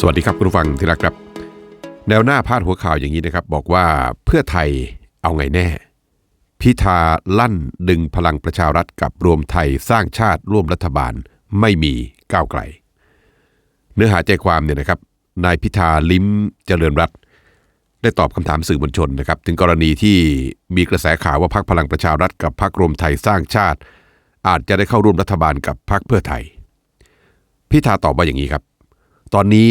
สวัสดีครับคุณผู้ฟังที่รักครับ แนวหน้าพาดหัวข่าวอย่างนี้นะครับ บอกว่าเพื่อไทยเอาไงแน่ พิธาลั่นดึงพลังประชารัฐกับรวมไทยสร้างชาติร่วมรัฐบาลไม่มีก้าวไกล เนื้อหาใจความเนี่ยนะครับนายพิธาลิ้มเจริญรัตได้ตอบคำถามสื่อมวลชนนะครับ ถึงกรณีที่มีกระแสข่าวว่าพรรคพลังประชารัฐกับพรรครวมไทยสร้างชาติ อาจจะได้เข้าร่วมรัฐบาลกับพรรคเพื่อไทย พิธาตอบว่าอย่างนี้ครับ ตอนนี้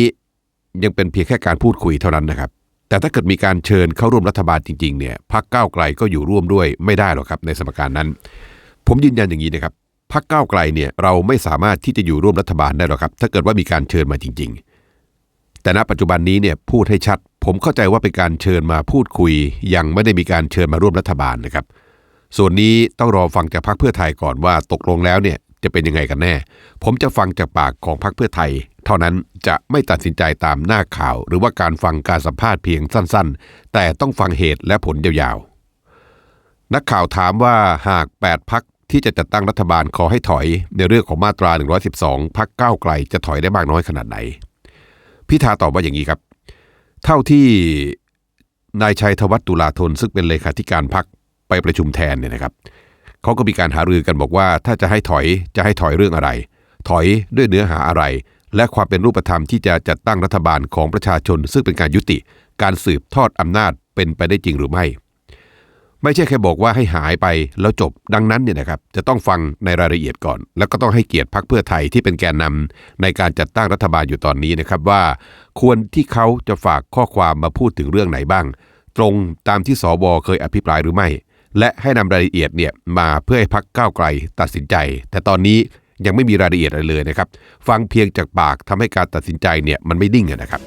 ยังเป็นเพียงแค่การพูดคุยเท่านั้นนะครับ แต่ถ้าเกิดมีการเชิญเข้าร่วมรัฐบาลจริงๆเนี่ยพรรคก้าวไกลก็อยู่ร่วมด้วยไม่ได้หรอกครับในสมการนั้น ผมยืนยันอย่างนี้นะครับพรรคก้าวไกลเนี่ยเราไม่สามารถที่จะอยู่ร่วมรัฐบาลได้หรอกครับ ถ้าเกิดว่ามีการเชิญมาจริง ๆ แต่ณปัจจุบันนี้เนี่ยพูดให้ชัด ผมเข้าใจว่าเป็นการเชิญมาพูดคุย ยังไม่ได้มีการเชิญมาร่วมรัฐบาลนะครับ ส่วนนี้ต้องรอฟังจากพรรคเพื่อไทยก่อนว่าตกลงแล้วเนี่ย จะเป็นยังไงกันแน่ ผมจะฟังจากปากของพรรคเพื่อไทย เท่านั้นจะไม่ตัดสินใจตามหน้าข่าว หรือว่าการฟังการสัมภาษณ์เพียงสั้นๆ แต่ต้องฟังเหตุและผลยาวๆ นักข่าวถามว่าหาก 8พักที่จะจัดตั้งรัฐบาลขอให้ถอย ในเรื่องของมาตรา 112 พักก้าวไกลจะถอยได้มากน้อยขนาดไหน พิธาตอบว่าอย่างนี้ครับ เท่าที่นายชัยธวัฒน์ตุลาธนซึ่งเป็นเลขาธิการพักไปประชุมแทนเนี่ยนะครับ เขาก็มีการหารือกันบอกว่า ถ้าจะให้ถอยจะให้ถอยเรื่องอะไร ถอยด้วยเนื้อหาอะไร และความเป็นรูปธรรมที่จะจัดตั้งรัฐบาลของประชาชน ซึ่งเป็นการยุติ การสืบทอดอำนาจเป็นไปได้จริงหรือไม่ ไม่ใช่แค่บอกว่าให้หายไปแล้วจบดังนั้นเนี่ยนะครับจะต้องฟังในรายละเอียดก่อน แล้วก็ต้องให้เกียรติพรรคเพื่อไทยที่เป็นแกนนำในการจัดตั้งรัฐบาลอยู่ตอนนี้นะครับว่า ควรที่เขาจะฝากข้อความมาพูดถึงเรื่องไหนบ้าง ตรงตามที่สวเคยอภิปรายหรือไม่ และให้นำรายละเอียดเนี่ยมาเพื่อให้พักก้าวไกลตัดสินใจ แต่ตอนนี้ยังไม่มีรายละเอียดอะไรเลยนะครับ ฟังเพียงจากปากทำให้การตัดสินใจเนี่ยมันไม่ดิ่งนะครับ